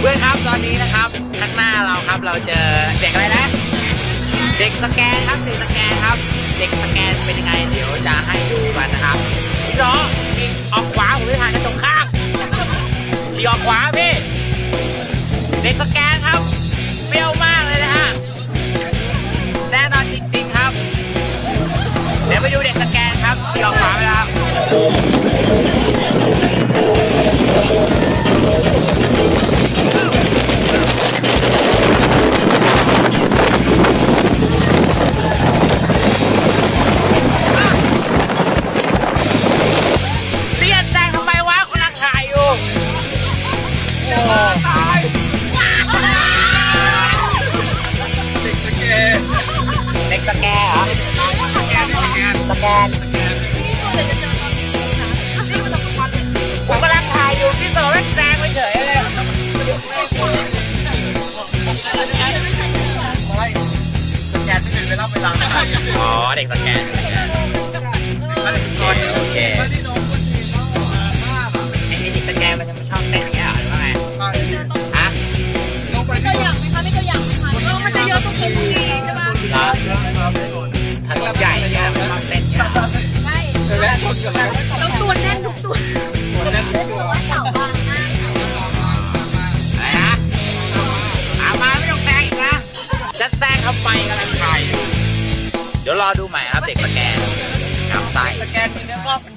เพื่อนครับตอนนี้นะครับข้างหน้าเราครับเราเจอเด็กอะไรนะ เด็กสแกนครับเด็กสแกนครับ เด็กสแกนเป็นยังไงเดี๋ยวจะให้ดูกันนะครับพี่น้องฉีกออกขวาผมจะถ่ายกระจกข้างฉีกออกขวาพี่เด็กสแกนครับเปรี้ยวมากเลยนะฮะแน่นอนจริงๆครับ เดี๋ยวไปดูเด็กสแกนครับฉีกออกขวาไปแล้ว สแกนเหรอสแกนสแกนสแกนผมกำลังถ่ายอยู่พี่โซแม่งแซงไปเฉยเลยไม่สแกนไม่เป็นเวลาเวลาอะไรอ๋อเด็กสแกน เคยแวะชนกันแล้วแล้วตัวแน่นทุกตัวคนนั้นตัวเสาบางมากอะไรนะอามมาไม่ต้องแซงอีกนะ จะแซงทำไมกำลังถ่ายอยู่ เดี๋ยวรอดูใหม่ครับเด็กสแกนนำซ้ายสแกนมีเนื้องอกเป็น